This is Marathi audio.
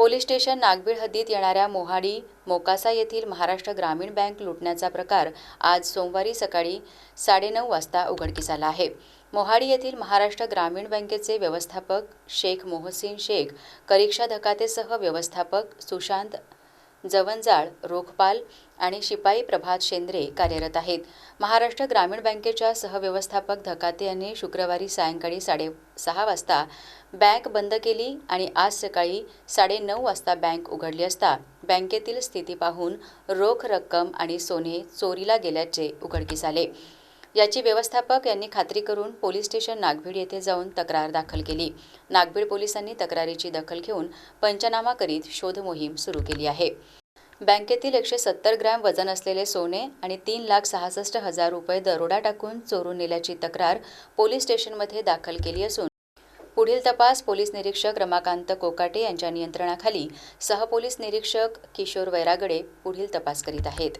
पोलीस स्टेशन नागबीळ हद्दीत येणाऱ्या मोहाडी मोकासा येथील महाराष्ट्र ग्रामीण बँक लुटण्याचा प्रकार आज सोमवारी सकाळी साडेनऊ वाजता उघडकीस आला आहे. मोहाडी येथील महाराष्ट्र ग्रामीण बँकेचे व्यवस्थापक शेख मोहसिन शेख करीक्षा धकातेसह व्यवस्थापक सुशांत जवंजाळ रोखपाल आणि शिपाई प्रभात शेंद्रे कार्यरत आहेत. महाराष्ट्र ग्रामीण बँकेच्या सहव्यवस्थापक धकाते यांनी शुक्रवारी सायंकाळी साडे सहा वाजता बँक बंद केली आणि आज सकाळी साडेनऊ वाजता बँक उघडली असता बँकेतील स्थिती पाहून रोख रक्कम आणि सोने चोरीला गेल्याचे उघडकीस आले. याची व्यवस्थापक यांनी खात्री करून पोलीस स्टेशन नागभीड येथे जाऊन तक्रार दाखल केली. नागभीड पोलिसांनी तक्रारीची दखल घेऊन पंचनामा करीत शोधमोहीम सुरू केली आहे. बँकेतील एकशे सत्तर ग्रॅम वजन असलेले सोने आणि तीन लाख सहासष्ट हजार रुपये दरोडा टाकून चोरून नेल्याची तक्रार पोलीस स्टेशनमध्ये दाखल केली असून पुढील तपास पोलीस निरीक्षक रमाकांत कोकाटे यांच्या नियंत्रणाखाली सहपोलीस निरीक्षक किशोर वैरागडे पुढील तपास करीत आहेत.